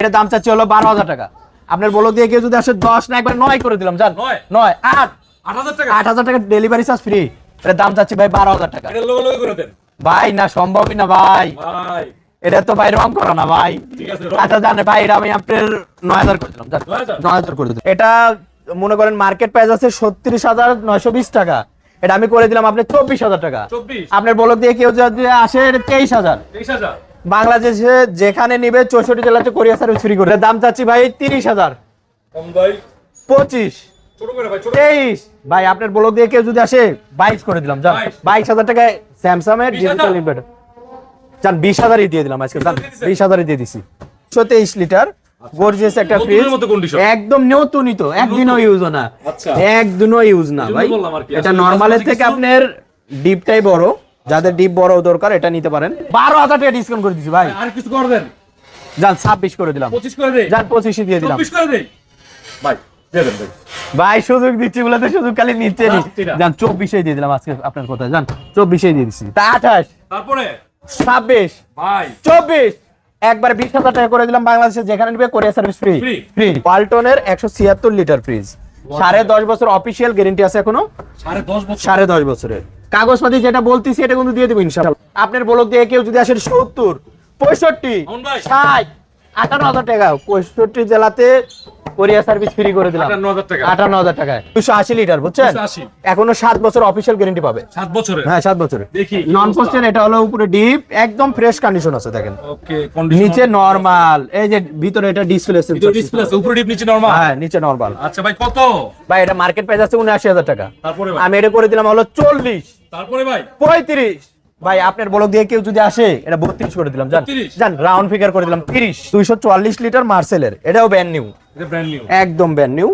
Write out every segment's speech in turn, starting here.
এটা দাম চাচ্ছি হলো বারো হাজার টাকা। আপনার বলো দিয়ে কেউ যদি আসে দশ না একবার নয় করে দিলাম জান। নয়? আট। আট হাজার টাকা? ডেলিভারি চার্জ ফ্রি এটা দাম চাচ্ছি ভাই বারো হাজার টাকা। এটা ভাই না সম্ভবই না ভাই। এটা তো ভাই রং করো না ভাই। আচ্ছা জানে ভাই এটা আমি আপনার নয় হাজার করে দিলাম নয় হাজার? করে দিলাম। এটা মনে করেন মার্কেট প্রাইস আছে ছত্রিশ হাজার নয়শো বিশ টাকা। এটা আমি করে দিলাম আপনার চব্বিশ হাজার টাকা। আপনার বলক দিয়ে কেউ যদি আসে তেইশ হাজার। তেইশ হাজার? বাংলাদেশে যেখানে নিবে চৌষট্টি জেলাতে কোরিয়া সার্ভিস ফ্রি করে। দাম চাচ্ছি ভাই তিরিশ হাজার। পঁচিশ। ছোট করে ভাই ছোট তেইশ। ভাই আপনার বলক দিয়ে কেউ যদি আসে বাইশ করে দিলাম যান। বাইশ। হাজার টাকায় স্যামসাং এর ডিজিটাল ইনভার্টার যান বিশ হাজারই দিয়ে দিলাম আজকে যান দিয়ে বিশ হাজারই দিয়ে দিছি। একশো তেইশ লিটার গর্জিয়াস একটা ফ্রিজ একদম নতুনই তো একদিনও ইউজ না। আচ্ছা। একদিনও ইউজ না ভাই। এটা নর্মালের থেকে আপনার ডিপটাই বড়। যাদের ডিপ বড় দরকার এটা নিতে পারেন। বারো হাজার টাকা ডিসকাউন্ট করে দিচ্ছি ভাই। আর কিছু করে দেন যান ছাব্বিশ করে দিলাম। পঁচিশ করে দেই। যান পঁচিশে দিয়ে দিলাম। করে ভাই সুযোগ দিচ্ছি বলে তো সুযোগ খালি নিচ্ছে যান চব্বিশে দিয়ে দিলাম আজকে আপনার কথা। যান চব্বিশে দিয়ে দিচ্ছি তা আঠাশ। তারপরে? ছাব্বিশ। ভাই। চব্বিশ। একবার বিশ হাজার টাকা করে দিলাম বাংলাদেশে যেখানে নিবে কোরিয়া সার্ভিস ফ্রি ফ্রি পাল্টনের একশো ছিয়াত্তর লিটার ফ্রিজ সাড়ে দশ বছর অফিসিয়াল গ্যারেন্টি আছে এখনও? সাড়ে দশ বছর। সাড়ে দশ বছরের। কাগজপাতি যেটা বলতেছি এটা কিন্তু দিয়ে দেবো ইনশাআল্লাহ আপনার বলক দিয়ে কেউ যদি আসেন সত্তর পঁয়ষট্টি। ষাট আঠারো হাজার টাকা পঁয়ষট্টি জেলাতে কোরিয়া সার্ভিস ফ্রি করে দিলাম। আটান্ন হাজার টাকা। আটান্ন হাজার টাকায়। দুশো আশি লিটার বুঝছেন? এখনও বছর গ্যারেন্টি পাবে। সাত বছরে হ্যাঁ সাত বছরে দেখি, নন? এটা হলো উপরে ডিপ একদম ফ্রেশ কন্ডিশন আছে দেখেন। ওকে নিচে নরমাল এই যে ভিতরে এটা ডিসপ্লে ডিসপ্লে আছে উপরে ডিপ নিচে নরমাল হ্যাঁ নিচে নরমাল আচ্ছা ভাই কত? ভাই এটা মার্কেট প্রাইস আছে টাকা। তারপরে আমি এটা করে দিলাম হলো চল্লিশ। তারপরে ভাই? পঁয়ত্রিশ। ভাই আপনার বলক দিয়ে কেউ যদি আসে এটা বত্রিশ করে দিলাম জান। জান রাউন্ড ফিগার করে দিলাম তিরিশ। দুইশো চুয়াল্লিশ লিটার মার্সেলের এটাও ব্যান্ড নিউ এটা ব্র্যান্ড নিউ একদম ব্যান্ড নিউ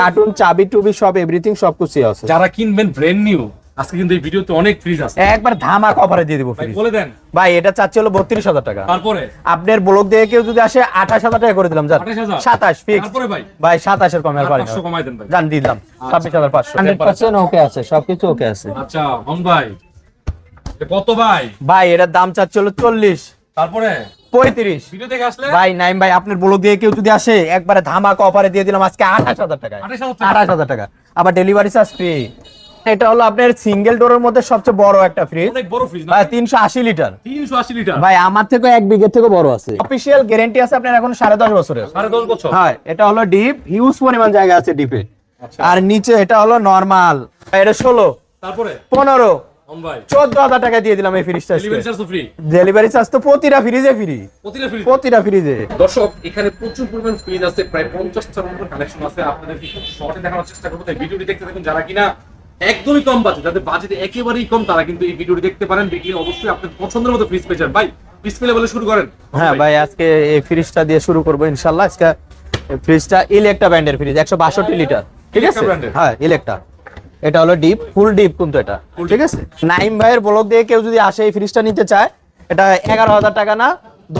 কার্টুন চাবি টুবি সব এভরিথিং সব কিছু আছে। যারা কিনবেন ব্র্যান্ড নিউ আজকে কিন্তু এই ভিডিওতে অনেক ফ্রিজ আছে। একবার ধামাক অফারে দিয়ে দিব ভাই বলে দেন। ভাই এটা চাচ্ছি হলো বত্রিশ হাজার টাকা। তারপরে? আপনার ব্লক দিয়ে কেউ যদি আসে আঠাশ হাজার টাকা করে দিলাম জান। 28,000 সাতাশ ফিক্স তারপরে ভাই? ভাই সাতাশের কমে আর আর পারি না। 500 কমাই দেন ভাই। জান দিলাম। ছাব্বিশ হাজার পাঁচশো। হান্ড্রেড পার্সেন্ট ওকে আছে সবকিছু ওকে আছে। আচ্ছা হন ভাই। কত ভাই? ভাই এটার দাম চাচ্ছি হলো চল্লিশ। তারপরে? পঁয়ত্রিশ। ভিডিও থেকে আসলে? ভাই নাইম ভাই আপনার দিয়ে কেউ যদি আসে একবারে ধামাকা অফারে দিয়ে দিলাম আজকে আঠাশ হাজার টাকা? 28,000 আঠাশ হাজার টাকা। আবার ডেলিভারি চার্জ ফ্রি এটা হলো আপনার সিঙ্গেল ডোরের মধ্যে সবচেয়ে বড় একটা ফ্রিজ অনেক বড় ফ্রিজ ভাই তিনশো আশি লিটার ভাই আমার থেকে এক বিঘের থেকে বড় আছে। অফিসিয়াল গ্যারেন্টি আছে আপনার এখন সাড়ে দশ বছরের। বছর? হ্যাঁ এটা হলো ডিপ হিউজ পরিমাণ জায়গা আছে ডিপে আচ্ছা। আর নিচে এটা হলো নর্মাল এটা ষোলো। তারপরে? পনেরো। হন ভাই চোদ্দ হাজার টাকা দিয়ে দিলাম এই ফ্রিজটা ডেলিভারি চার্জ তো ফ্রি ডেলিভারি চার্জ তো প্রতিটা ফ্রিজে ফ্রি প্রতিটা ফ্রিজে দর্শক এখানে প্রচুর পরিমাণ ফ্রিজ আছে প্রায় পঞ্চাশটার মতো কালেকশন আছে। আপনাদের শর্টে দেখানোর চেষ্টা করব। তাই ভিডিওটি দেখতে থাকুন যারা কিনা একদমই কম বাজেট যাদের বাজেট একেবারেই কম তারা কিন্তু এই ভিডিওটি দেখতে পারেন। অবশ্যই আপনার পছন্দের মতো ফ্রিজ পেয়ে ভাই ফ্রিজ পেলে বলে শুরু করেন। হ্যাঁ ভাই আজকে এই ফ্রিজটা দিয়ে শুরু করব ইনশাল্লাহ। আজকে ফ্রিজটা ইলেকট্রা ব্র্যান্ডের ফ্রিজ একশো বাষট্টি লিটার। ঠিক আছে? হ্যাঁ ইলেকট্রা এটা হলো ডিপ ফুল ডিপ কিন্তু এটা। ঠিক আছে? নাইম ভাইয়ের ব্লক দিয়ে কেউ যদি আসে এই ফ্রিজটা নিতে চায় এটা এগারো হাজার টাকা না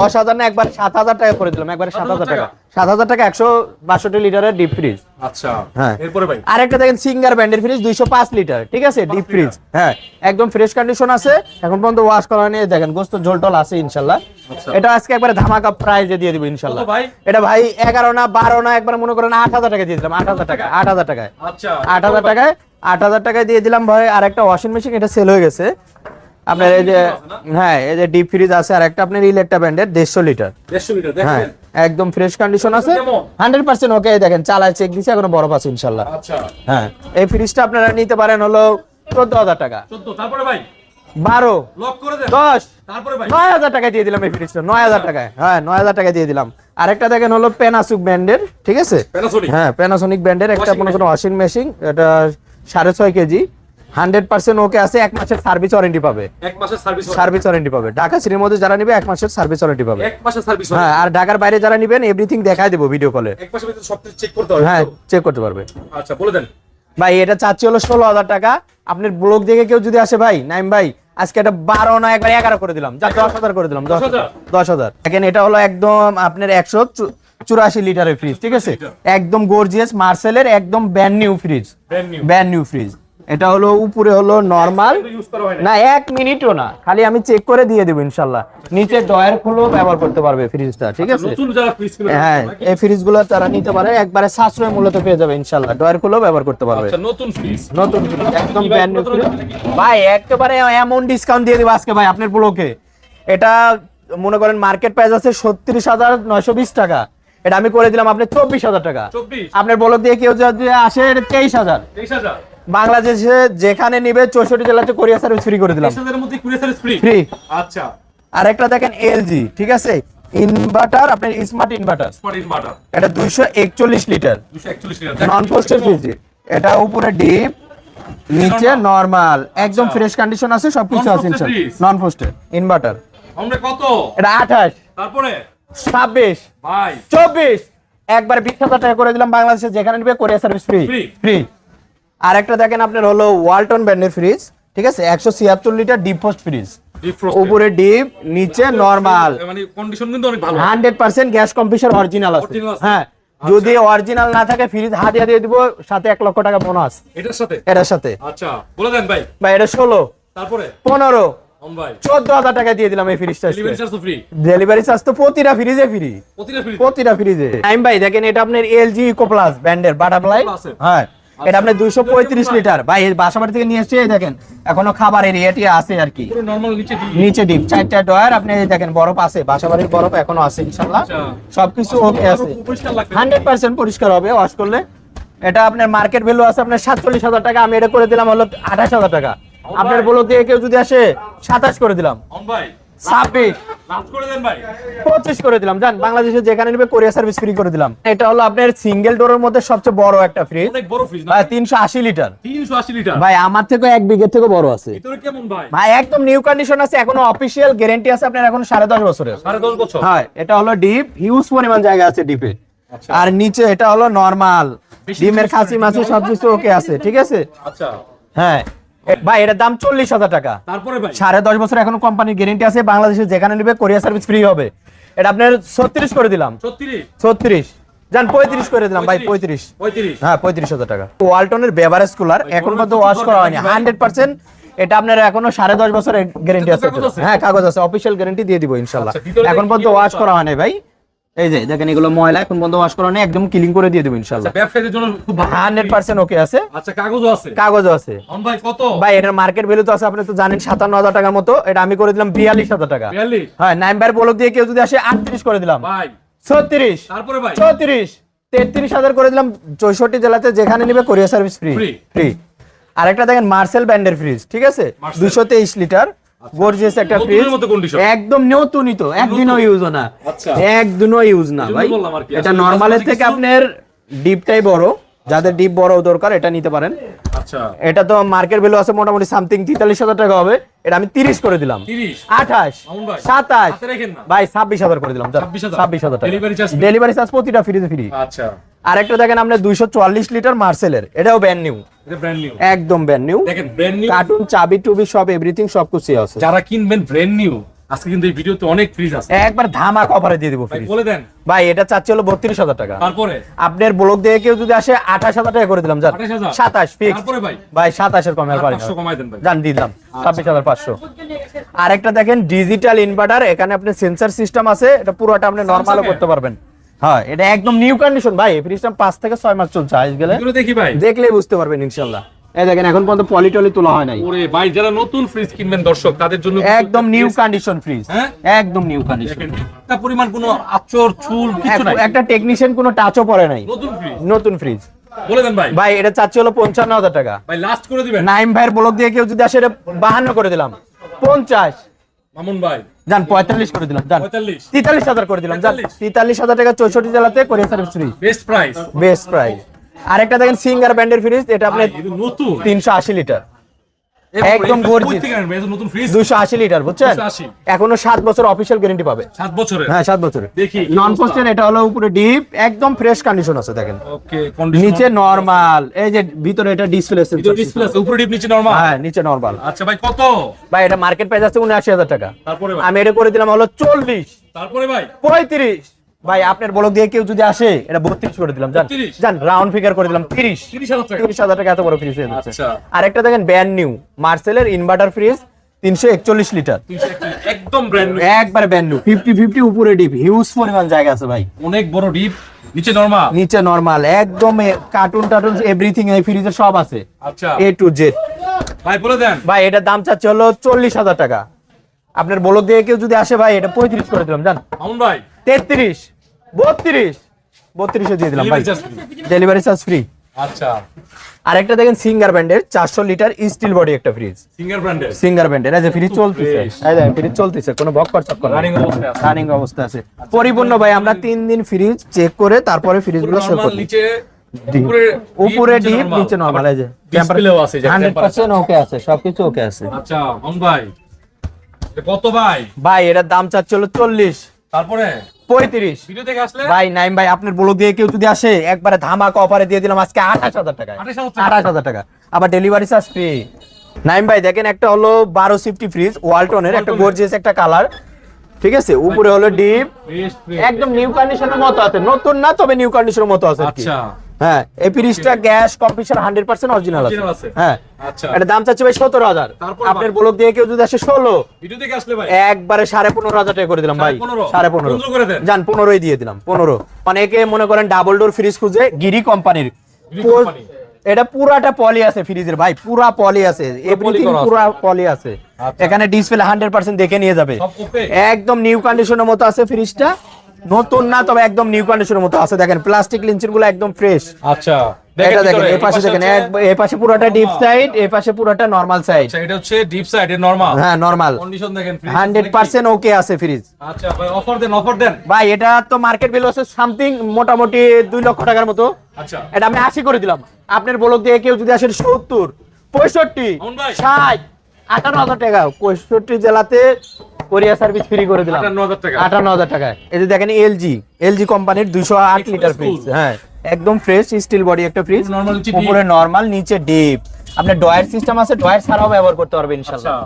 দশ হাজার না একবার সাত হাজার টাকা করে দিলাম একবার সাত হাজার টাকা? সাত হাজার টাকা একশো বাষট্টি লিটারের ডিপ ফ্রিজ আচ্ছা হ্যাঁ। এরপরে ভাই? আরেকটা দেখেন সিঙ্গার ব্র্যান্ডের ফ্রিজ দুইশো পাঁচ লিটার ঠিক আছে? ডিপ ফ্রিজ হ্যাঁ। একদম ফ্রেশ কন্ডিশন আছে এখন পর্যন্ত ওয়াশ করা নিয়ে দেখেন গোস্ত ঝোল টোল আছে ইনশাল্লাহ। আচ্ছা। এটা আজকে একবারে ধামাকা প্রাইজে দিয়ে দিব ইনশাল্লাহ। এটা ভাই এগারো না বারো না একবার মনে করেন আট হাজার টাকা দিয়ে দিলাম আট হাজার টাকা আট হাজার টাকায়। আচ্ছা। আট হাজার টাকায় আট হাজার টাকায় দিয়ে দিলাম ভাই আর একটা ওয়াশিং মেশিন এটা সেল হয়ে গেছে। আপনার এই যে হ্যাঁ এই যে ডিপ ফ্রিজ আছে আর একটা আপনার ইলেকট্রা ব্র্যান্ডের দেড়শো লিটার। হ্যাঁ একদম ফ্রেশ কন্ডিশন আছে? হান্ড্রেড পার্সেন্ট ওকে দেখেন চালায় চেক দিছে এখনও বরফ আছে ইনশাল্লাহ। আচ্ছা। হ্যাঁ এই ফ্রিজটা আপনারা নিতে পারেন হলো চোদ্দ হাজার টাকা। তারপরে ভাই? বারো। লক করে দেন। দশ। তারপরে ভাই? নয় হাজার টাকায় দিয়ে দিলাম এই ফ্রিজটা নয় হাজার টাকায়। হ্যাঁ নয় হাজার টাকায় দিয়ে দিলাম। আরেকটা দেখেন হলো প্যানাসুক ব্র্যান্ডের ঠিক আছে? প্যানাসোনিক হ্যাঁ প্যানাসোনিক ব্র্যান্ডের একটা Washing কোনো ওয়াশিং মেশিন এটা সাড়ে ছয় কেজি। হান্ড্রেড পার্সেন্ট ওকে আছে এক মাসের সার্ভিস ওয়ারেন্টি পাবে। এক মাসের সার্ভিস সার্ভিস ওয়ারেন্টি পাবে। ঢাকা সিটির মধ্যে যারা নিবে এক মাসের সার্ভিস ওয়ারেন্টি পাবে। এক মাসের সার্ভিস হ্যাঁ আর ঢাকার বাইরে যারা নিবেন এভরিথিং দেখাই দেবো ভিডিও কলে এক মাসের ভিতরে সব কিছু চেক করতে হবে হ্যাঁ চেক করতে পারবে। আচ্ছা বলে দেন। ভাই এটা চাচ্ছি হলো ষোলো হাজার টাকা। আপনার ব্লগ দেখে কেউ যদি আসে ভাই নাইম ভাই আজকে এটা বারো না একবার এগারো করে দিলাম। যা দশ হাজার করে দিলাম দশ হাজার? দশ হাজার। দেখেন এটা হলো একদম আপনার একশো চুরাশি লিটারের ফ্রিজ ঠিক আছে? একদম গর্জিয়াস মার্সেলের একদম brand new fridge brand new fridge এটা হলো উপরে হলো নর্মাল না। এক মিনিটও না। খালি আমি চেক করে দিয়ে দেবো ইনশাল্লাহ। নিচে ডয়ার খুলো ব্যবহার করতে পারবে ফ্রিজটা ঠিক আছে? ফ্রিজ কিনে হ্যাঁ এই ফ্রিজগুলো তারা নিতে পারে। একবারে সাশ্রয় মূলত পেয়ে যাবে ইনশাল্লাহ। ডয়ার খুলেও ব্যবহার করতে পারবে। আচ্ছা নতুন ফ্রিজ নতুন ফ্রিজ একদম ব্র্যান্ড নিউ ফ্রিজ ভাই একেবারে এমন ডিসকাউন্ট দিয়ে দিব আজকে ভাই আপনার ব্লকে এটা মনে করেন মার্কেট প্রাইস আছে ছত্রিশ হাজার নয়শো বিশ টাকা। এটা আমি করে দিলাম আপনি চব্বিশ হাজার টাকা। আপনার ব্লক দিয়ে কেউ যদি আসে এটা তেইশ হাজার। তেইশ হাজার? বাংলাদেশে যেখানে নিবে চৌষট্টি জেলাতে কোরিয়া সার্ভিস ফ্রি করে দিলাম। মধ্যে ফ্রি ফ্রি আচ্ছা। আর একটা দেখেন এলজি ঠিক আছে? ইনভার্টার আপনার স্মার্ট ইনভার্টার স্মার্ট ইনভার্টার এটা দুইশো একচল্লিশ লিটার দুশো একচল্লিশ লিটার নন পোস্টের ফ্রিজ এটা উপরে ডিপ নিচে নরমাল একদম ফ্রেশ কন্ডিশন আছে সবকিছু আছে নন পোস্টের ইনভার্টার আমরা কত? এটা আঠাশ। তারপরে? ছাব্বিশ। ভাই। চব্বিশ। একবার বিশ হাজার টাকা করে দিলাম বাংলাদেশে যেখানে নিবে কোরিয়া সার্ভিস ফ্রি? ফ্রি আর একটা দেখেন আপনার হলো ওয়ালটন ব্র্যান্ডের ফ্রিজ ঠিক আছে? একশো ছিয়াত্তর লিটার ডিপ পোস্ট ফ্রিজ উপরে ডিপ নিচে নরমাল মানে কন্ডিশন কিন্তু অনেক ভালো। Hundred percent gas compressor original আছে। হ্যাঁ যদি অরিজিনাল না থাকে ফ্রিজ হাতিয়ে দিয়ে দিব সাথে এক লক্ষ টাকা বোনাস এটার সাথে? এটার সাথে। আচ্ছা বলে দেন ভাই। বা এটা ষোলো। তারপরে? পনেরো। অন ভাই। চোদ্দ হাজার টাকা দিয়ে দিলাম এই ফ্রিজটা ডেলিভারি চার্জ তো প্রতিটা ফ্রিজে ফ্রি প্রতিটা ফ্রিজে টাইম ভাই দেখেন এটা আপনার এলজি ইকো প্লাস ব্র্যান্ডের বাটারফ্লাই হ্যাঁ। এটা আপনার দুইশো পঁয়ত্রিশ লিটার। ভাই বাসাবাড়ি থেকে নিয়ে এই দেখেন এখনও খাবারের ইয়েটি আছে আর কি। নিচে ডিপ চারটা ডয়ার আপনি দেখেন বরফ আছে বাসাবাড়ির বরফ এখনও আছে ইনশাল্লাহ আচ্ছা। সবকিছু ওকে আছে। হান্ড্রেড পার্সেন্ট পরিষ্কার হবে ওয়াশ করলে। এটা আপনার মার্কেট ভ্যালু আছে আপনার সাতচল্লিশ হাজার টাকা আমি এটা করে দিলাম হলো আঠাশ হাজার টাকা। আপনার বলো দিয়ে কেউ যদি আসে সাতাশ করে দিলাম। ভাই ছাব্বিশ। পঁচিশ করে দিলাম জান বাংলাদেশে যেখানে নেবে কোরিয়া সার্ভিস ফ্রি করে দিলাম। এটা হলো আপনার সিঙ্গেল ডোরের মধ্যে সবচেয়ে বড় একটা ফ্রিজ তিনশো আশি লিটার তিনশো আশি লিটার ভাই আমার থেকে এক বিঘের থেকে বড় আছে। ভাই? একদম নিউ কন্ডিশন আছে এখনও অফিসিয়াল গ্যারেন্টি আছে আপনার এখন সাড়ে দশ বছরের। সাড়ে দশ বছর? হ্যাঁ এটা হলো ডিপ হিউজ পরিমাণ জায়গা আছে ডিপে আচ্ছা। আর নিচে এটা হলো নরমাল ডিমের খাসি মাছি সবকিছু ওকে আছে ঠিক আছে? আচ্ছা। হ্যাঁ। ভাই এটার দাম চল্লিশ হাজার টাকা। তারপরে সাড়ে দশ বছর এখনও কোম্পানির গ্যারেন্টি আছে বাংলাদেশে যেখানে নেবে কোরিয়া সার্ভিস ফ্রি হবে। এটা আপনার ছত্রিশ করে দিলাম। ছত্রিশ? যান পঁয়ত্রিশ করে দিলাম ভাই পঁয়ত্রিশ। হ্যাঁ পঁয়ত্রিশ হাজার টাকা। ওয়ালটনের বেভারেজ কুলার এখন পর্যন্ত ওয়াশ করা হয়নি। হান্ড্রেড পার্সেন্ট এটা আপনার এখনও সাড়ে দশ বছরের গ্যারেন্টি আছে। হ্যাঁ কাগজ আছে। অফিসিয়াল গ্যারেন্টি দিয়ে দিব ইনশাল্লাহ। আচ্ছা, এখন পর্যন্ত ওয়াশ? করা হয়নি ভাই। এই যে দেখেন এগুলো ময়লা এখন পর্যন্ত ওয়াশ করা হয়নি একদম ক্লিন করে দিয়ে দেবো ইনশাল্লাহ ব্যবসায়ীদের জন্য খুব ভালো। হান্ড্রেড পার্সেন্ট ওকে আছে। আচ্ছা কাগজও আছে? কাগজও আছে। অন ভাই কত? ভাই এটার মার্কেট ভ্যালু তো আছে আপনি তো জানেন সাতান্ন হাজার টাকার মতো। এটা আমি করে দিলাম বিয়াল্লিশ হাজার টাকা। বিয়াল্লিশ? হ্যাঁ নাইম্বার বলক দিয়ে কেউ যদি আসে আটত্রিশ করে দিলাম। ভাই। ছত্রিশ। তারপরে ভাই? চৌত্রিশ। তেত্রিশ হাজার করে দিলাম চৌষট্টি জেলাতে যেখানে নিবে কোরিয়া সার্ভিস ফ্রি। ফ্রি আরেকটা দেখেন মার্সেল ব্যান্ডের ফ্রিজ ঠিক আছে? Marcel। দুশো তেইশ লিটার। গর্জিয়াস একটা ফ্রিজ একদম নতুনই তো একদিনও ইউজ না। আচ্ছা। একদিনও ইউজ না ভাই। আর। এটা নর্মালের থেকে আপনার ডিপটাই বড়। যাদের ডিপ বড় দরকার এটা নিতে পারেন। আচ্ছা। এটা তো মার্কেট ভ্যালু আছে মোটামুটি সামথিং তেতাল্লিশ হাজার টাকা হবে। এটা আমি তিরিশ করে দিলাম। আঠাশ সাতাশ। ভাই ছাব্বিশ হাজার করে দিলাম ছাব্বিশ হাজার। টাকা? ডেলিভারি চার্জ প্রতিটা ফ্রিজে ফ্রি আচ্ছা। আরেকটা দেখেন আপনার দুইশো চুয়াল্লিশ লিটার মার্সেলের এটাও ব্যান্ড নিউ এটা ব্র্যান্ড নিউ একদম দেখেন ব্র্যান্ড নিউ কার্টুন চাবি টুবি সব এভরিথিং সব কিছু আছে। যারা কিনবেন ব্র্যান্ড নিউ আজকে কিন্তু এই ভিডিওতে অনেক ফ্রিজ আছে। একবার ধামাক অফারে দিয়ে দিব ভাই ফ্রিজ বলে দেন। ভাই এটা চাচ্ছে হলো বত্রিশ হাজার টাকা। তারপরে? আপনার ব্লক দিয়ে কেউ যদি আসে আঠাশ হাজার টাকা করে দিলাম যান। সাতাশ ফিক্স ভাই? ভাই সাতাশের কমে আর পারি না। পাঁচশো কমাই দেন ভাই। জান দিলাম। ছাব্বিশ হাজার পাঁচশো। আরেকটা দেখেন ডিজিটাল ইনভার্টার এখানে আপনি সেন্সর সিস্টেম আছে এটা পুরোটা আপনি নর্মালও? করতে পারবেন। হ্যাঁ এটা একদম নিউ কন্ডিশন ভাই ফ্রিজটা পাঁচ থেকে ছয় মাস চলছে আইস গেলে। দেখি ভাই। দেখলেই বুঝতে পারবেন ইনশাল্লাহ। এই দেখেন এখন পর্যন্ত পলিটলি তোলা হয় নাই। ওরে ভাই যারা নতুন ফ্রিজ কিনবেন দর্শক তাদের জন্য একদম নিউ কন্ডিশন ফ্রিজ? একদম নিউ কন্ডিশন একটা পরিমাণ কোনো আচর চুল কিছু নাই। একটা টেকনিশিয়ান কোনো টাচও পড়ে নাই। নতুন ফ্রিজ নতুন ফ্রিজ বলে দেন ভাই। ভাই এটা চাচ্ছে হলো টাকা। ভাই লাস্ট করে দিবেন। নাইম ভাইয়ের ব্লক দিয়ে কেউ যদি আসে এটা বাহান্ন করে দিলাম। পঞ্চাশ। মামুন ভাই। করে দিলাম যান পঁয়তাল্লিশ। তেতাল্লিশ হাজার করে দিলাম যান 43 হাজার টাকা চৌষট্টি জেলাতে Korea service free best price best price আরেকটা দেখেন সিঙ্গার ব্যান্ডের ফ্রিজ এটা আপনার নতুন। তিনশো আশি লিটার। একদম নতুন ফ্রিজ লিটার বুঝছেন? এখনও বছর গ্যারেন্টি পাবে। সাত বছরের? হ্যাঁ সাত বছরের। দেখি নন। পোস্টের এটা হলো উপরে ডিপ একদম ফ্রেশ কন্ডিশন আছে দেখেন। ওকে কন্ডিশন নিচে নরমাল এই যে ভিতরে এটা ডিসপ্লে ভিতরে ডিসপ্লে আছে উপরে ডিপ নিচে নরমাল হ্যাঁ নিচে নরমাল আচ্ছা ভাই কত? ভাই এটা মার্কেট প্রাইস আছে উনআশি হাজার টাকা। তারপরে আমি এটা করে দিলাম হলো চল্লিশ। তারপরে ভাই? পঁয়ত্রিশ। ভাই আপনার ব্লক দিয়ে কেউ যদি আসে এটা বত্রিশ করে দিলাম জান। জান রাউন্ড ফিগার করে দিলাম তিরিশ। তিরিশ হাজার টাকা। এত বড় ফ্রিজ হয়ে যাচ্ছে। আচ্ছা। আরেকটা দেখেন ব্যান্ড নিউ মার্সেলের ইনভার্টার ফ্রিজ তিনশো একচল্লিশ লিটার একদম ব্র্যান্ড একবার ব্যান্ড নিউ ফিফটি ফিফটি উপরে ডিপ হিউজ পরিমাণ জায়গা আছে ভাই। অনেক বড় ডিপ নিচে নরমাল নিচে নরমাল একদম কার্টুন টার্টুন এভরিথিং এই ফ্রিজে সব আছে। আচ্ছা। এ টু জেড ভাই বলে দেন। ভাই এটার দাম চাচ্ছে হলো চল্লিশ হাজার টাকা। আপনার বলক দিয়ে কেউ যদি আসে ভাই এটা পঁয়ত্রিশ করে দিলাম জান। ভাই। তেত্রিশ। বত্রিশ। বত্রিশে দিয়ে দিলাম ভাই। ডেলিভারি চার্জ ফ্রি আচ্ছা। আরেকটা দেখেন সিঙ্গার ব্র্যান্ডের চারশো লিটার স্টিল বডি একটা ফ্রিজ সিঙ্গার ব্র্যান্ডের সিঙ্গার ব্র্যান্ডের এই যে ফ্রিজ চলতেছে। এই দেখেন ফ্রিজ চলতেছে কোনো বক করছক করে Running অবস্থায় আছে। রানিং অবস্থা আছে। পরিপূর্ণ ভাই আমরা তিন দিন ফ্রিজ চেক করে তারপরে ফ্রিজগুলো সেল করি নিচে উপরে ডিপ নিচে নরমাল এই যে আছে যে হান্ড্রেড temperature। পার্সেন্ট ওকে আছে সবকিছু ওকে আছে। আচ্ছা মামুন ভাই। কত ভাই? ভাই এটার দাম চাচ্ছিল চল্লিশ। তারপরে? পঁয়ত্রিশ। ভিডিও থেকে আসলে? ভাই নাইম ভাই আপনার ব্লগ দিয়ে কেউ যদি আসে একবারে ধামাকা অফারে দিয়ে দিলাম আজকে আঠাশ হাজার টাকা? আঠাশ হাজার টাকা। আবার ডেলিভারি চার্জ ফ্রি নাইম ভাই দেখেন একটা হলো বারো সিফটি ফ্রিজ ওয়ালটনের একটা। গর্জিয়াস একটা কালার ঠিক আছে? উপরে হলো ডিপ। একদম নিউ কন্ডিশনের মতো আছে। নতুন না তবে নিউ কন্ডিশনের মতো আছে আচ্ছা। হ্যাঁ এই ফ্রিজটা gas compressor hundred percent original আছে। হ্যাঁ। আচ্ছা। এটা দাম চাচ্ছে ভাই সতেরো হাজার। আপনার ব্লগ দিয়ে কেউ যদি আসে ষোলো। একবারে সাড়ে পনেরো হাজার টাকা করে দিলাম ভাই। সাড়ে পনেরো? যান পনেরোই দিয়ে দিলাম পনেরো। অনেকে মনে করেন ডাবল ডোর ফ্রিজ খুঁজে গিরি কোম্পানির এটা পুরাটা পলি আছে ফ্রিজের ভাই পুরা পলি আছে। এভরিথিং পুরা পলি আছে। আচ্ছা। এখানে ডিসপ্লে হান্ড্রেড পার্সেন্ট দেখে নিয়ে যাবে। একদম নিউ কন্ডিশনের মতো আছে ফ্রিজটা নতুন না তবে একদম নিউ কন্ডিশনের মতো আছে। দেখেন প্লাস্টিক লিঞ্চিনগুলো একদম ফ্রেশ আচ্ছা এটা দেখেন এই পাশে দেখেন এই পাশে পুরোটা ডিপ সাইড এই পাশে পুরোটা নর্মাল সাইড আচ্ছা এটা হচ্ছে ডিপ সাইড এর নরমাল হ্যাঁ নর্মাল কন্ডিশন দেখেন fridge হান্ড্রেড নাকি? পার্সেন্ট ওকে আছে ফ্রিজ আচ্ছা ভাই অফার দেন অফার দেন। ভাই এটা তো মার্কেট ভ্যালু আছে সামথিং মোটামুটি দুই লক্ষ টাকার মতো। আচ্ছা। এটা আমি করে দিলাম। আপনার বলক দিয়ে কেউ যদি আসে সত্তর পঁয়ষট্টি মামুন ষাট আটান্ন হাজার টাকা। পঁয়ষট্টি জেলাতে কোরিয়া সার্ভিস ফ্রি করে দিলাম। আটান্ন হাজার টাকায়। এই যে দেখেন এলজি এলজি কোম্পানির দুশো আট লিটার ফ্রিজ হ্যাঁ একদম ফ্রেশ স্টিল বডি একটা ফ্রিজ উপরে নিচে deep। উপরে নর্মাল নিচে ডিপ আপনার ডয়ার সিস্টেম আছে ডয়ার ছাড়াও ব্যবহার করতে পারবেন আচ্ছা। ইনশাল্লাহ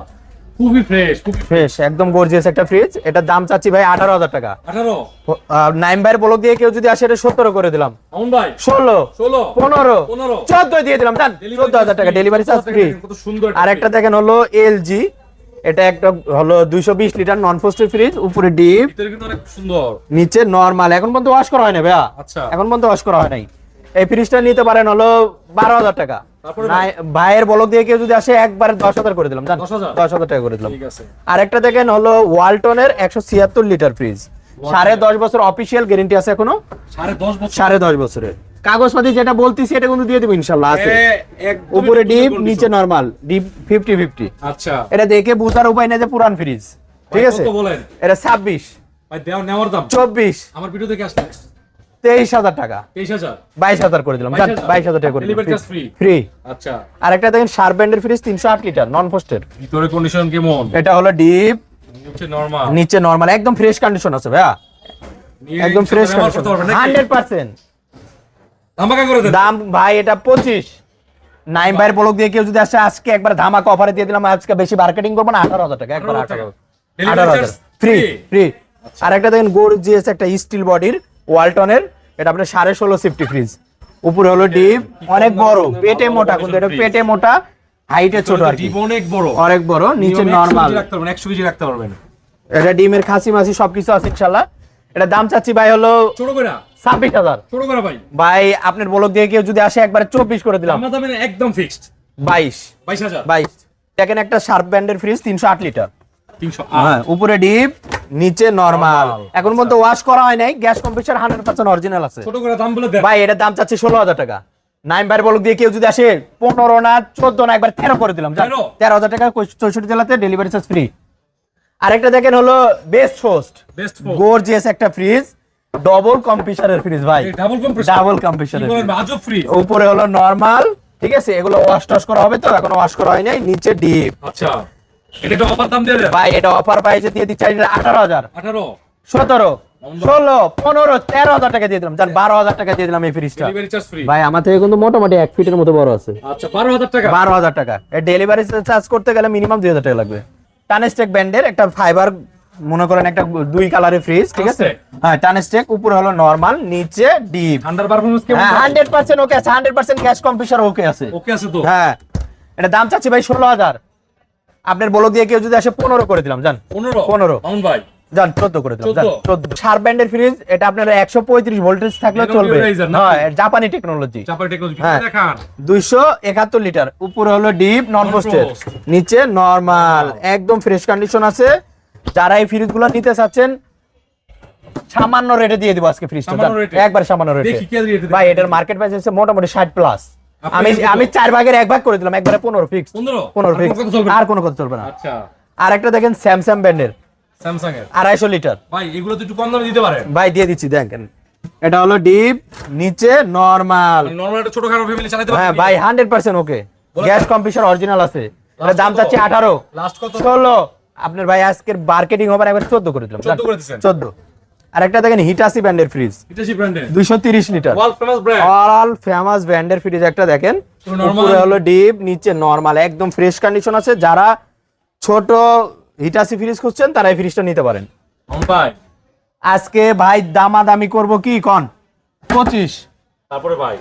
খুবই ফ্রেশ খুবই ফ্রেশ একদম গর্জিয়াস একটা ফ্রিজ এটার দাম চাচ্ছি ভাই আঠারো হাজার টাকা। 18 নাইম ভাইয়ের বলক দিয়ে কেউ যদি আসে এটা সত্তর করে দিলাম। মামুন ভাই ষোলো 16 পনেরো 15 চোদ্দ দিয়ে দিলাম চোদ্দ হাজার টাকা ডেলিভারি চার্জ ফ্রি কত সুন্দর আর একটা দেখেন হলো এলজি এটা একটা হলো দুইশো বিশ লিটার নন ফোস্টের ফ্রিজ উপরে ডিপ ভিতরে কিন্তু অনেক সুন্দর। নিচে নর্মাল এখন পর্যন্ত ওয়াশ করা হয় না ভাইয়া। আচ্ছা। এখন পর্যন্ত ওয়াশ করা হয় নাই। এই ফ্রিজটা নিতে পারেন হলো বারো হাজার টাকা। ভাইয়ের বলক দিয়ে কেউ যদি আসে একবারে দশ হাজার করে দিলাম জান? দশ হাজার? টাকা করে দিলাম। আর একটা দেখেন হলো ওয়ালটনের একশো ছিয়াত্তর লিটার ফ্রিজ। সাড়ে দশ বছর অফিসিয়াল গ্যারেন্টি আছে এখনও? সাড়ে দশ বছরের। কাগজপাতি যেটা বলতেছি এটা কিন্তু দিয়ে দেবো ইনশাল্লাহ আছে। উপরে ডিপ নিচে নরমাল ডিপ ফিফটি ফিফটি আচ্ছা। এটা দেখে বুঝার উপায় নেই যে পুরান ফ্রিজ ঠিক আছে? এটা ছাব্বিশ। ভাই দেওয়া নেওয়ার দাম। চব্বিশ। আমার ভিডিও থেকে আসলে তেইশ হাজার টাকা। বাইশ হাজার করে দিলাম। বাইশ হাজার। টাকা করে Delivery charge free? ফ্রি আচ্ছা। আর একটা দেখেন শার্প ব্যান্ডের ফ্রিজ তিনশো আট লিটার নন পোস্টের ভিতরে কন্ডিশন কেমন? এটা হলো ডিপ নরমাল নিচে নরমাল একদম ফ্রেশ কন্ডিশন আছে ভাইয়া। একদম ফ্রেশ কন্ডিশন হান্ড্রেড পার্সেন্ট। করে দাম ভাই এটা পঁচিশ। ভাইয়ের বলক দিয়ে কেউ যদি আসে আজকে একবার ধামাকা অফারে দিয়ে দিলাম আজকে বেশি মার্কেটিং করব না আঠারো হাজার টাকা একবার আঠারো হাজার ফ্রি ফ্রি আর একটা দেখেন গোর জিএস একটা স্টিল বডির ওয়ালটনের এটা আপনার সাড়ে ষোলো সিফটি ফ্রিজ উপরে হলো ডিপ অনেক বড় পেটে মোটা কিন্তু এটা পেটে মোটা হাইটে ছোট আর কি। ডিপ অনেক বড়। অনেক বড় নিচে নরমাল রাখতে পারবেন একশো কেজি রাখতে পারবেন। এটা ডিমের খাসি মাসি সবকিছু আছে ইনশাল্লাহ। এটা দাম চাচ্ছি ভাই হলো ছোট করে? ছাব্বিশ হাজার। ছোট করে ভাই? ভাই আপনার বলক দিয়ে কেউ যদি আসে একবারে চব্বিশ করে দিলাম। আমরা দামে একদম ফিক্সড বাইশ। বাইশ হাজার। বাইশ। দেখেন একটা শার্প ব্যান্ডের ফ্রিজ তিনশো আট লিটার তিনশো হ্যাঁ উপরে ডিপ নিচে নরমাল এখন পর্যন্ত ওয়াশ করা হয় নাই gas compressor hundred percent original আছে। ছোট করে দাম বলে দেন। ভাই দাম চাচ্ছে ষোলো হাজার টাকা। নাইন ভাইয়ের বলক দিয়ে কেউ যদি আসে পনেরো না একবার করে দিলাম। টাকা জেলাতে ডেলিভারি চার্জ ফ্রি আরেকটা দেখেন হলো বেস্ট ফোস্ট বেস্ট গোর্জিয়াস একটা ফ্রিজ ডবল কম্প্রেসারের ফ্রিজ ভাই। ডাবল কম্প্রেসার ডাবল কম্প্রেসারের আজব ফ্রি উপরে হলো নরমাল ঠিক আছে? এগুলো ওয়াশ টস করা হবে তো এখনও ওয়াশ করা হয় নাই নিচে ডিপ আচ্ছা। এটা অফার দাম দিয়ে ভাই এটা অফার প্রাইসে দিয়ে দিচ্ছি আঠারো হাজার। আঠারো? সতেরো ষোলো পনেরো তেরো হাজার টাকা দিয়ে দিলাম। জান বারো হাজার টাকা দিয়ে দিলাম এই ফ্রিজটা ডেলিভারি চার্জ ফ্রি ভাই আমার থেকে কিন্তু মোটামুটি এক ফিটের মতো বড় আছে। আচ্ছা বারো হাজার টাকা? বারো হাজার টাকা। ডেলিভারি চার্জ করতে গেলে মিনিমাম দুই হাজার টাকা লাগবে। টানেস্টেক ব্যান্ডের একটা ফাইবার মনে করেন একটা দুই কালারের ফ্রিজ ঠিক আছে? হ্যাঁ টানেস্টেক উপরে হলো নরমাল নিচে ডিপ ঠান্ডার পারফরম্যান্স হ্যাঁ হান্ড্রেড পার্সেন্ট ওকে আছে hundred percent gas compressor okay আছে। ওকে আছে তো। হ্যাঁ। এটা দাম চাচ্ছি ভাই ষোলো হাজার। আপনার বলো দিয়ে কেউ যদি আসে পনেরো করে দিলাম জান। 15 পনেরো। ভাই। জান চোদ্দ করে দিলাম চোদ্দ? ব্যান্ডের ফ্রিজ এটা আপনার একশো পঁয়ত্রিশ ভোল্টেজ এরকম চলবে? হ্যাঁ জাপানি টেকনোলজি হ্যাঁ। দুইশো একাত্তর লিটার উপরে হলো ডিপ নন পোস্টের নিচে নরমাল একদম ফ্রেশ কন্ডিশন আছে। যারা এই ফ্রিজগুলো নিতে চাচ্ছেন সামান্য রেটে দিয়ে দিব আজকে ফ্রিজটা একবার সামান্য রেটে ভাই এটার মার্কেট প্রাইস হচ্ছে মোটামুটি ষাট প্লাস আমি আমি চার ভাগের এক ভাগ করে দিলাম একবারে পনেরো ফিক্স পনেরো? ফিক্স আর কোনো কথা চলবে না। আচ্ছা। আর একটা দেখেন স্যামসাং ব্র্যান্ডের। স্যামসাং এর আড়াইশো লিটার। ভাই এগুলো তো একটু কম দামে দিতে ভাই দিয়ে দিচ্ছি দেখেন। এটা হলো ডিপ নিচে নরমাল। মানে নরমাল একটা ফ্যামিলি চালাতে হ্যাঁ ভাই 100% ওকে। গ্যাস কম্পিউটার অরিজিনাল আছে। দাম চাচ্ছি আঠারো। লাস্ট কত? 16 আপনার ভাই আজকের মার্কেটিং হবে একবার 14 করে দিলাম। 14 করে আরেকটা দেখেন হিটাসি ব্র্যান্ডের ফ্রিজ হিটাসি ব্র্যান্ডের। 230 litre. World famous brand world famous ব্র্যান্ডের ফ্রিজ একটা দেখেন। উপরে হলো ডিপ নিচে নরমাল একদম ফ্রেশ কন্ডিশন আছে। যারা ছোট হিটাসি ফ্রিজ খুঁজছেন তারা এই ফ্রিজটা নিতে পারেন। ভাই আজকে ভাই দামাদামি করব কি? কন? 25 তারপরে ভাই।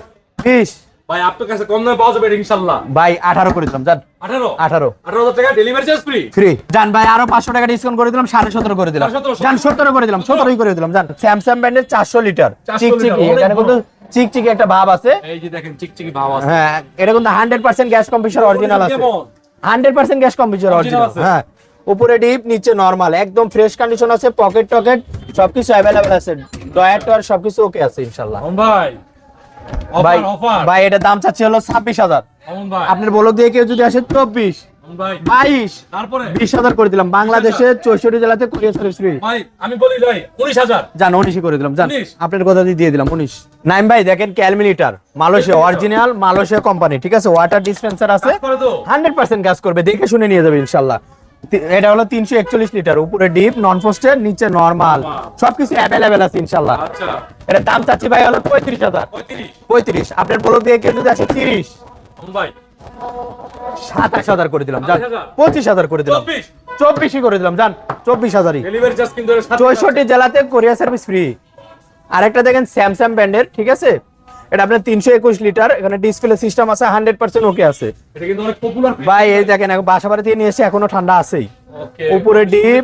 20 ভাই আপনার কাছে কম দামে পাওয়া যাবে ইনশাআল্লাহ। ভাই আঠারো করে দিলাম জান। 18 আঠারো। 18000 টাকা ডেলিভারি চার্জ ফ্রি ফ্রি জান ভাই আরও পাঁচশো টাকা ডিসকাউন্ট করে দিলাম সাড়ে সতেরো করে দিলাম। 17, করে দিলাম সতেরোই করে দিলাম জান। স্যামসাং ব্র্যান্ডের চারশো লিটার। 400 চিকচিকি লিটার, এখানে কিন্তু চিকচিকি একটা ভাব আছে। এই যে দেখেন চিকচিকি ভাব আছে। হ্যাঁ এটা কিন্তু hundred percent gas compressor original আছে। কেমন? Hundred percent gas compressor Original original হ্যাঁ। উপরে ডিপ নিচে নরমাল একদম ফ্রেশ কন্ডিশন আছে পকেট টকেট সবকিছু অ্যাভেলেবেল আছে। ডয়ার টয়ার সবকিছু ওকে আছে ইনশাল্লাহ ভাই। ভাই ভাই এটা দাম চাচ্ছি হলো ছাব্বিশ হাজার। আপনার বলক দিয়ে কেউ যদি আসে চব্বিশ। বাইশ। তারপরে? বিশ হাজার করে দিলাম। বাংলাদেশে চৌষট্টি জেলাতে কুরিয়ার সার্ভিস ফ্রি আমি বলি ভাই 19000 জান উনিশই করে দিলাম জান। 19 আপনার কথা দিয়ে দিয়ে দিলাম উনিশ। নাইম ভাই দেখেন ক্যালমিলিটার মালয়েশিয়া অরিজিনাল মালয়েশিয়া কোম্পানি ঠিক আছে? ওয়াটার ডিসপেন্সার আছে। হান্ড্রেড পার্সেন্ট কাজ করবে দেখে শুনে নিয়ে যাবে ইনশাল্লাহ। এটা হলো তিনশো একচল্লিশ লিটার উপরে ডিপ নন পোস্টের নিচে নর্মাল সবকিছু অ্যাভেলেবেল আছে ইনশাল্লাহ। আচ্ছা। এটা দাম চাচ্ছি ভাই হলো পঁয়ত্রিশ হাজার। পঁয়ত্রিশ। আপনার বলক দিয়ে কেউ যদি আসে তিরিশ। সাতাশ হাজার করে দিলাম জান পঁচিশ হাজার করে দিলাম। চব্বিশই করে দিলাম জান চব্বিশ হাজারই। চৌষট্টি জেলাতে কোরিয়ার সার্ভিস ফ্রি আরেকটা দেখেন স্যামসাং ব্র্যান্ডের ঠিক আছে? এটা আপনার তিনশো একুশ লিটার এখানে ডিসপ্লে সিস্টেম আছে হান্ড্রেড পার্সেন্ট ওকে আছে। ভাই এই দেখেন এখন বাসা বাড়ি থেকে নিয়ে এসে এখনও ঠান্ডা উপরে ডিপ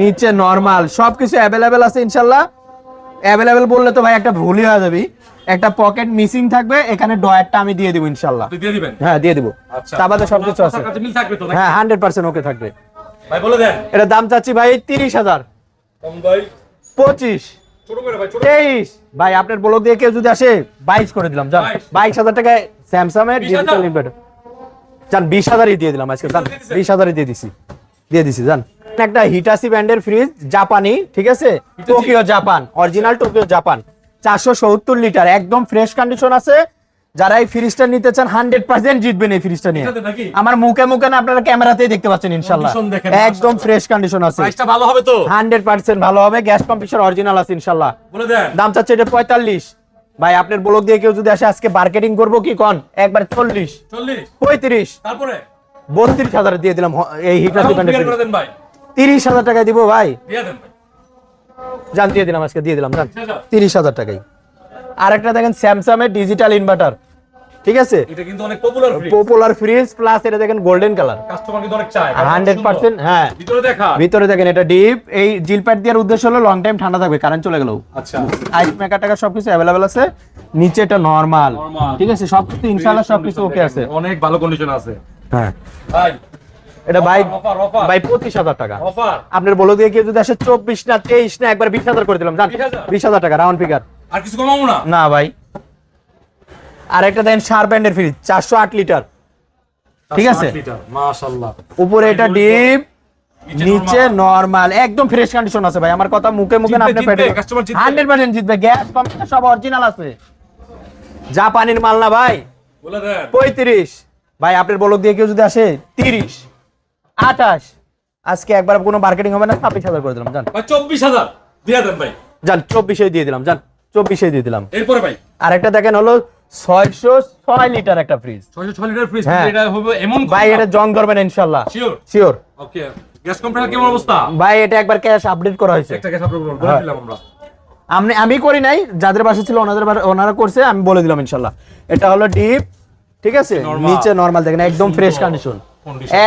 নিচে নরমাল সবকিছু অ্যাভেলেবেল আছে ইনশাল্লাহ। অ্যাভেলেবেল বললে তো ভাই একটা ভুলই হয়ে যাবে। একটা পকেট মিসিং থাকবে এখানে ডয়ারটা আমি দিয়ে দিব ইনশাল্লাহ। দিয়ে দিবেন? হ্যাঁ দিয়ে দিব। আচ্ছা। তা বাদে সবকিছু আছে? হ্যাঁ হান্ড্রেড পার্সেন্ট ওকে থাকবে। ভাই বলে দেন। এটা দাম চাচ্ছি ভাই তিরিশ হাজার। পঁচিশ। তেইশ। ভাই আপনার ব্লগ দিয়ে কেউ যদি আসে বাইশ করে দিলাম যান বাইশ। হাজার টাকায় স্যামসাং এর ডিজিটাল ইনভার্টার যান বিশ হাজারই দিয়ে দিলাম আজকে যান বিশ হাজারই দিয়ে দিছি। দিয়ে দিছি জান। একটা হিটাসি ব্র্যান্ডের ফ্রিজ জাপানি ঠিক আছে? Tokyo Japan original Tokyo Japan চারশো সত্তর লিটার একদম ফ্রেশ কন্ডিশন আছে। যারা এই ফ্রিজটা নিতে চান হান্ড্রেড পার্সেন্ট জিতবেন এই ফ্রিজটা নিয়ে। আমার মুখে মুখে না আপনারা ক্যামেরাতেই দেখতে পাচ্ছেন ইনশাল্লাহ। একদম ফ্রেশ কন্ডিশন আছে। ভালো হবে তো? হান্ড্রেড পার্সেন্ট ভালো হবে গ্যাস কম্পিউটার অরিজিনাল আছে ইনশাল্লাহ। দাম চাচ্ছে এটা পঁয়তাল্লিশ। ভাই আপনার ব্লক দিয়ে কেউ যদি আসে আজকে মার্কেটিং করব কি কন? একবার চল্লিশ। 40 পঁয়ত্রিশ। তারপরে? বত্রিশ হাজার দিয়ে দিলাম এই হিটার দোকানে তিরিশ হাজার টাকায় দিব ভাই। জান দিয়ে দিলাম আজকে দিয়ে দিলাম জান তিরিশ হাজার টাকাই আর একটা দেখেন স্যামসাং এর ডিজিটাল ইনভার্টার ঠিক আছে? এটা কিন্তু অনেক popular free popular fridge plus এটা দেখেন গোল্ডেন কালার কাস্টমার কিন্তু অনেক চায়। হান্ড্রেড পার্সেন্ট হ্যাঁ। ভিতরে দেখা। ভিতরে দেখেন এটা ডিপ এই জিল প্যাড দেওয়ার উদ্দেশ্য হলো লং টাইম ঠান্ডা থাকবে কারেন্ট চলে গেলেও। আচ্ছা। আইস মেকার টাকা সবকিছু অ্যাভেলেবেল আছে। নিচে এটা নরমাল ঠিক আছে? সবকিছু ইনশাআল্লাহ সবকিছু ওকে আছে। অনেক ভালো কন্ডিশন আছে। হ্যাঁ। ভাই এটা ভাই ভাই পঁচিশ হাজার টাকা। অফার আপনার বলো দিয়ে কেউ যদি আসে চব্বিশ না তেইশ না একবার বিশ হাজার করে দিলাম জান। 20,000 বিশ হাজার টাকা রাউন্ড ফিগার আর কিছু কমাবো না? না ভাই। আর একটা দেন ফ্রিজ চারশো আট লিটার। ঠিক আছে। মাশাআল্লাহ। উপরে এটা ডিপ নিচে নরমাল একদম ফ্রেশ কন্ডিশন আছে ভাই। আমার কথা মুখে মুখে না আপনি পেটে জিতবে, customer জিতবে। গ্যাস কম্পিউটার সব অরিজিনাল আছে। জাপানির মাল না ভাই। বলে দেন। পঁয়ত্রিশ। ভাই আপনার বলক দিয়ে কেউ যদি আসে তিরিশ। আঠাশ। আজকে একবার কোনো মার্কেটিং হবে না ছাব্বিশ হাজার করে দিলাম জান। ভাই চব্বিশ হাজার। দিয়ে দেন ভাই। জান চব্বিশে দিয়ে দিলাম জান। চব্বিশে দিয়ে দিলাম। এরপরে ভাই? আর একটা দেখেন হলো ছয়শো ছয় লিটার একটা ফ্রিজ ছয়শো ছয় লিটার ফ্রিজ হ্যাঁ। এটা হবে এমন ভাই এটা জং ধরবেন ইনশাল্লাহ। Sure sure okay gas compressor কেমন অবস্থা? ভাই এটা একবার ক্যাশ আপডেট করা হয়েছে। একটা করে হ্যাঁ। দিলাম আমরা। আমি আমি করি নাই যাদের বাসা ছিল ওনাদের ওনারা করছে আমি বলে দিলাম ইনশাল্লাহ। এটা হলো ডিপ ঠিক আছে? নিচে নরমাল দেখেন একদম ফ্রেশ কন্ডিশন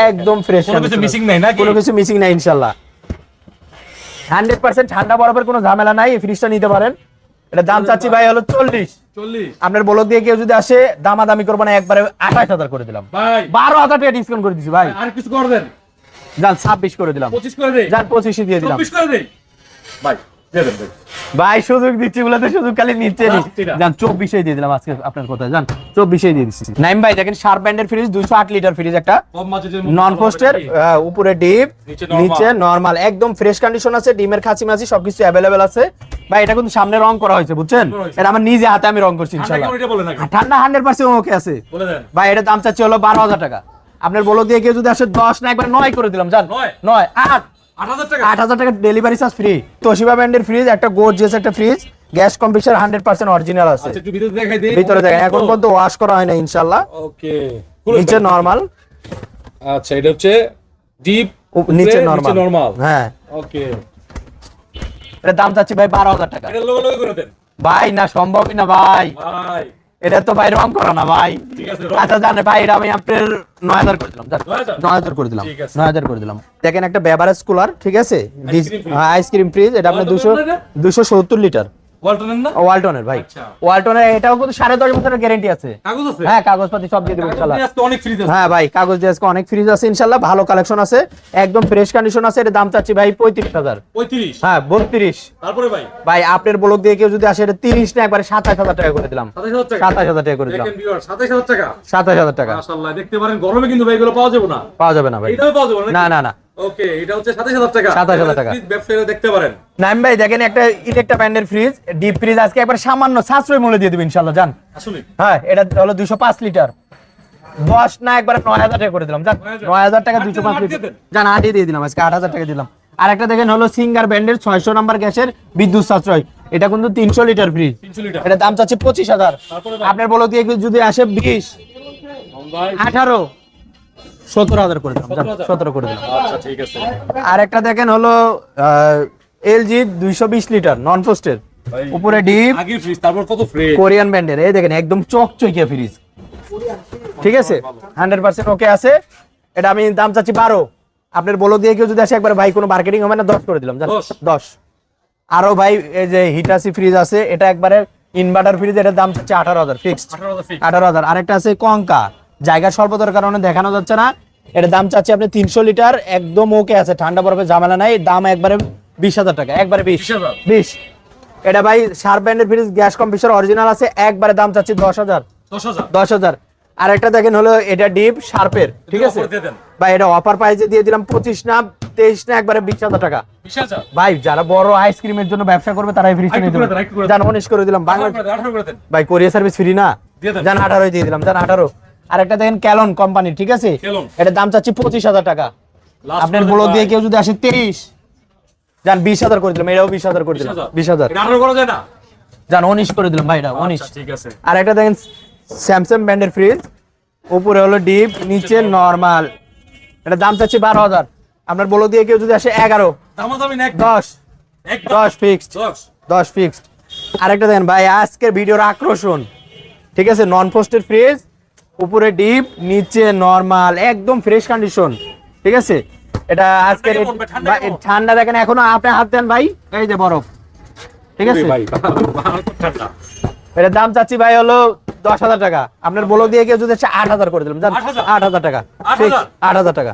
একদম ফ্রেশ কোনো কিছু missing নাই নাকি? কোনো কিছু মিসিং নাই ইনশাল্লাহ। হান্ড্রেড পার্সেন্ট ঠান্ডা বরফের কোনো ঝামেলা নাই ফ্রিজটা নিতে পারেন। এটা দাম চাচ্ছি ভাই হলো চল্লিশ। চল্লিশ। আপনার বলক দিয়ে কেউ যদি আসে দামাদামি করব না একবারে আঠাশ হাজার করে দিলাম। ভাই। বারো হাজার টাকা ডিসকাউন্ট করে দিচ্ছি ভাই। আর কিছু করে দেন। যান ছাব্বিশ করে দিলাম। পঁচিশ করে দেই। যান পঁচিশে দিয়ে দিলাম। চব্বিশ করে দে ভাই দিয়ে দেন ভাই। ভাই সুযোগ দিচ্ছি বলে সুযোগ খালি নিচ্ছে। যান চব্বিশে দিয়ে দিলাম আজকে আপনার কোথায় যান চব্বিশে দিয়ে দিচ্ছি। নাইম ভাই দেখেন শার্প ব্যান্ডের ফ্রিজ দুইশো আট লিটার ফ্রিজ একটা। নন পোস্টের উপরে ডিপ নিচে নরমাল একদম ফ্রেশ কন্ডিশন আছে ডিমের খাসি মাছি সবকিছু অ্যাভেলেবেল আছে। ভাই এটা কিন্তু সামনে রং করা হয়েছে বুঝছেন? এটা আমার নিজে হাতে আমি রং করছি ইনশাল্লাহ ঠান্ডা হান্ড্রেড পার্সেন্ট ওকে আছে। বলে দেন। ভাই এটা দাম চাচ্ছি হলো বারো হাজার টাকা। আপনার বলো দিয়ে কেউ যদি আসে দশ না একবার নয় করে দিলাম জান? নয় আট। আট হাজার টাকা? ডেলিভারি চার্জ ফ্রি তোশিবা ব্র্যান্ডের ফ্রিজ একটা গোর্জিয়াস একটা ফ্রিজ গ্যাস কম্প্রেসার অরিজিনাল আছে। আচ্ছা একটু ভিতরে দেখাই দিই। ভিতরে দেখেন এখন পর্যন্ত ওয়াশ করা হয় না ওকে নিচে নরমাল আচ্ছা এটা হচ্ছে ডিপ নিচে নরমাল নরমাল হ্যাঁ। ওকে। এটা দাম চাচ্ছি ভাই বারো হাজার টাকা। এটা লোগো লোগো করে দেন। ভাই না সম্ভবই না ভাই। ভাই। এটা তো ভাই রং করা না ভাই। ঠিক আছে আচ্ছা জানে ভাই এটা আমি আপনার নয় হাজার করে দিলাম 9,000? নয় হাজার? করে দিলাম। নয় হাজার করে দিলাম। দেখেন একটা বেভারেজ কুলার ঠিক আছে? আইসক্রিম ফ্রিজ এটা আপনার দুশো দুশো সত্তর লিটার ওয়ালটনের না? ওয়ালটনের ভাই। আচ্ছা। ওয়ালটনের এটাও কিন্তু সাড়ে দশ বছরের গ্যারেন্টি আছে। কাগজ আছে? হ্যাঁ কাগজপাতি সব দিয়ে দেবো ইনশাল্লাহ। অনেক ফ্রিজ আছে। হ্যাঁ ভাই কাগজ দিয়ে আজকে অনেক ফ্রিজ আছে ইনশাল্লাহ। ভালো কালেকশন আছে একদম ফ্রেশ কন্ডিশন আছে এটা দাম চাচ্ছি ভাই পঁয়ত্রিশ হাজার। 35 হ্যাঁ বত্রিশ। তারপরে ভাই? ভাই আপনার ব্লক দিয়ে কেউ যদি আসে এটা তিরিশ না একবারে সাতাশ হাজার টাকা করে দিলাম। সাতাশ হাজার টাকা? করে দিলাম। দেখেন ভিউয়ার 27000 টাকা? সাতাশ হাজার টাকা। দেখতে পারেন গরমে কিন্তু ভাই এগুলো পাওয়া যাবে না। পাওয়া যাবে না ভাই। না না না। ওকে এটা হচ্ছে 27000 টাকা। 27,000 টাকা। ব্যবসায়ীরা দেখতে পারেন। নাইম ভাই দেখেন একটা ইলেকট্রা ব্র্যান্ডের ফ্রিজ ডিপ ফ্রিজ আজকে একবার সামান্য সাশ্রয় মূল্য দিয়ে দেবেন ইনশাল্লাহ জান আসলে? হ্যাঁ এটা হলো দুশো পাঁচ লিটার। দশ না একবার নয় হাজার টাকা করে দিলাম জান 9,000 নয় হাজার টাকা আট দুশো দিন, পাঁচ আট লিটার। দিয়ে জান আটই দিয়ে দিলাম আজকে আট হাজার টাকা দিলাম। আর একটা দেখেন হলো সিঙ্গার ব্র্যান্ডের ছয়শো নাম্বার গ্যাসের বিদ্যুৎ সাশ্রয়। এটা কিন্তু তিনশো লিটার ফ্রিজ 300 লিটার। এটা দাম চাচ্ছে পঁচিশ হাজার। তারপরে ভাই? আপনার বলো দিয়ে যদি আসে বিশ। ভাই? আঠারো। সতেরো হাজার করে দিলাম সতেরো করে দিলাম। আচ্ছা ঠিক আছে। আর একটা দেখেন হলো এলজি দুইশো বিশ লিটার নন পোস্টের উপরে ডিপ ফ্রিজ তারপর কত ফ্রেশ কোরিয়ান ব্র্যান্ডের এই দেখেন একদম চকচকিয়া ফ্রিজ ঠিক আছে? হান্ড্রেড পার্সেন্ট ওকে আছে। এটা আমি দাম চাচ্ছি বারো। আপনার বলো দিয়ে কেউ যদি আসে একবার ভাই কোনো মার্কেটিং হবে না দশ করে দিলাম দশ। দশ। আরও ভাই এই যে হিটাসি ফ্রিজ আছে এটা একবারে ইনভার্টার ফ্রিজ এটার দাম চাচ্ছে আঠারো হাজার ফিক্সড আঠারো হাজার। আরেকটা আছে কঙ্কা। জায়গা স্বল্পতার কারণে দেখানো যাচ্ছে না। এটার দাম চাচ্ছে আপনি তিনশো লিটার একদম ওকে আছে। ঠান্ডা বরফে ঝামেলা নাই দাম একবারে বিশ হাজার টাকা একবারে বিশ। বিশ এটা ভাই শার্প ব্র্যান্ডের ফ্রিজ গ্যাস কম্প্রেসর অরিজিনাল আছে একবারে দাম চাচ্ছি দশ হাজার। দশ হাজার। আর একটা দেখেন হলো এটা ডিপ শার্পের ঠিক আছে। ভাই এটা অফার প্রাইসে দিয়ে দিলাম পঁচিশ না তেইশ না একবারে বিশ হাজার টাকা। ভাই যারা বড় আইসক্রিমের জন্য ব্যবসা করবে তারা করে জান উনিশ করে দিলাম বাংলা 18 করে দেন 18 করে দেন। ভাই কোরিয়ার সার্ভিস ফ্রি না? জান আঠারোই দিয়ে দিলাম জান আঠারো। আর একটা দেখেন ক্যালন কোম্পানি ঠিক আছে। এটার দাম চাচ্ছি পঁচিশ হাজার টাকা। আপনার করে বলো দিয়ে কেউ যদি আসে তেইশ যান বিশ হাজার করে দিলাম এটাও বিশ হাজার করে দিলাম বিশ হাজার। যান 18 করা যায় না? জান উনিশ করে দিলাম ভাই এটা উনিশ। আচ্ছা ঠিক আছে। আর একটা দেখেন স্যামসাং ব্র্যান্ডের ফ্রিজ উপরে হলো ডিপ নিচে নরমাল এটা দাম চাচ্ছি বারো হাজার। আপনার বলো দিয়ে কেউ যদি আসে এগারো দশ। দশ ফিক্সড 10 দশ ফিক্সড আরেকটা দেখেন ভাই আজকের ভিডিওর আকর্ষণ ঠিক আছে নন পোস্টের ফ্রিজ উপরে ডিপ নিচে নর্মাল একদম ফ্রেশ কন্ডিশন ঠিক আছে? এটা আজকে ঠান্ডা? দেখেন এখনও আপনি হাত দেন ভাই। এই যে বরফ ঠিক আছে? এটার দাম চাচ্ছি ভাই হলো দশ হাজার টাকা। আপনার বলো দিয়ে কেউ যদি আট হাজার করে দিলাম আট হাজার? টাকা। 8,000 আট হাজার টাকা।